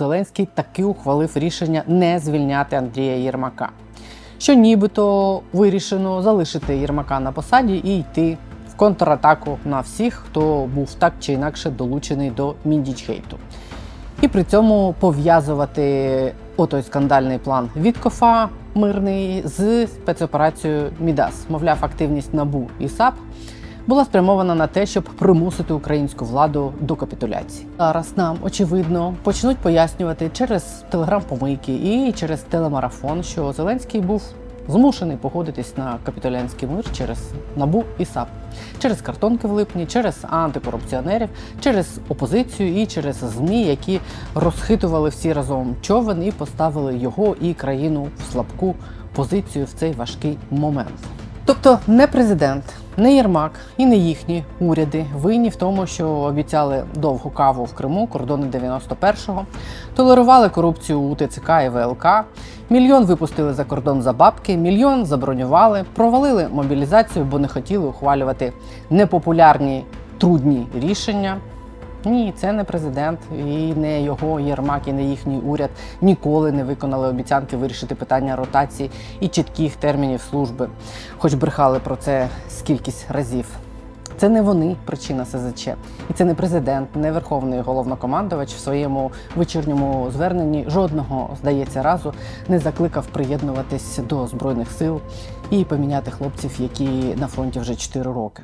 Зеленський таки ухвалив рішення не звільняти Андрія Єрмака, що нібито вирішено залишити Єрмака на посаді і йти в контратаку на всіх, хто був так чи інакше долучений до міндічхейту. І при цьому пов'язувати отой скандальний план Віткофа мирний з спецоперацією Мідас. Мовляв, активність НАБУ і САП була спрямована на те, щоб примусити українську владу до капітуляції. Зараз нам очевидно почнуть пояснювати через телеграм-помийки і через телемарафон, що Зеленський був змушений погодитись на капітулянський мир через НАБУ і САП, через картонки в липні, через антикорупціонерів, через опозицію і через ЗМІ, які розхитували всі разом човен і поставили його і країну в слабку позицію в цей важкий момент. Тобто не президент, не Єрмак і не їхні уряди винні в тому, що обіцяли довгу каву в Криму, кордони 91-го, толерували корупцію у ТЦК і ВЛК, мільйон випустили за кордон за бабки, мільйон забронювали, провалили мобілізацію, бо не хотіли ухвалювати непопулярні трудні рішення. Ні, це не президент і не його Єрмак, і не їхній уряд ніколи не виконали обіцянки вирішити питання ротації і чітких термінів служби, хоч брехали про це скількись разів. Це не вони причина СЗЧ, і це не президент, не верховний головнокомандувач в своєму вечірньому зверненні жодного, здається, разу не закликав приєднуватись до збройних сил і поміняти хлопців, які на фронті вже 4 роки.